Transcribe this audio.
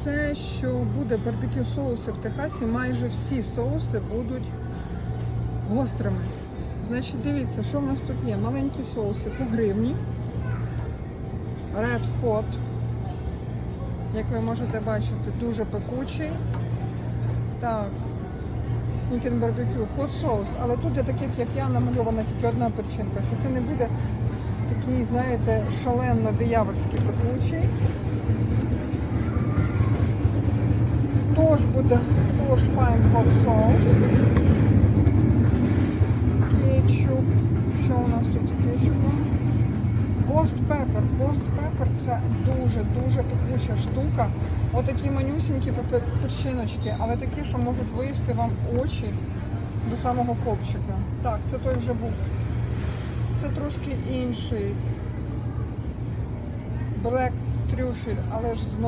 все, що буде барбекю соуси в Техасі, майже всі соуси будуть гострими. Значить, дивіться, що в нас тут є. Маленькі соуси по гривні. Red Hot. Як ви можете бачити, дуже пекучий. Так. Chicken Barbecue, hot соус. Але тут для таких, як я, намальована тільки одна причинка, що це не буде такий, знаєте, шалено диявольський пекучий. Буде тож fine hot sauce. Кетчуп. Що у нас тут кетчупом? Ghost Pepper. Ghost Pepper це дуже-дуже пекуча штука. Отакі манюсінькі перчиночки, але такі, що можуть виїсти вам очі до самого хлопчика. Так, це той вже був. Це трошки інший. Black трюфель, але ж знову.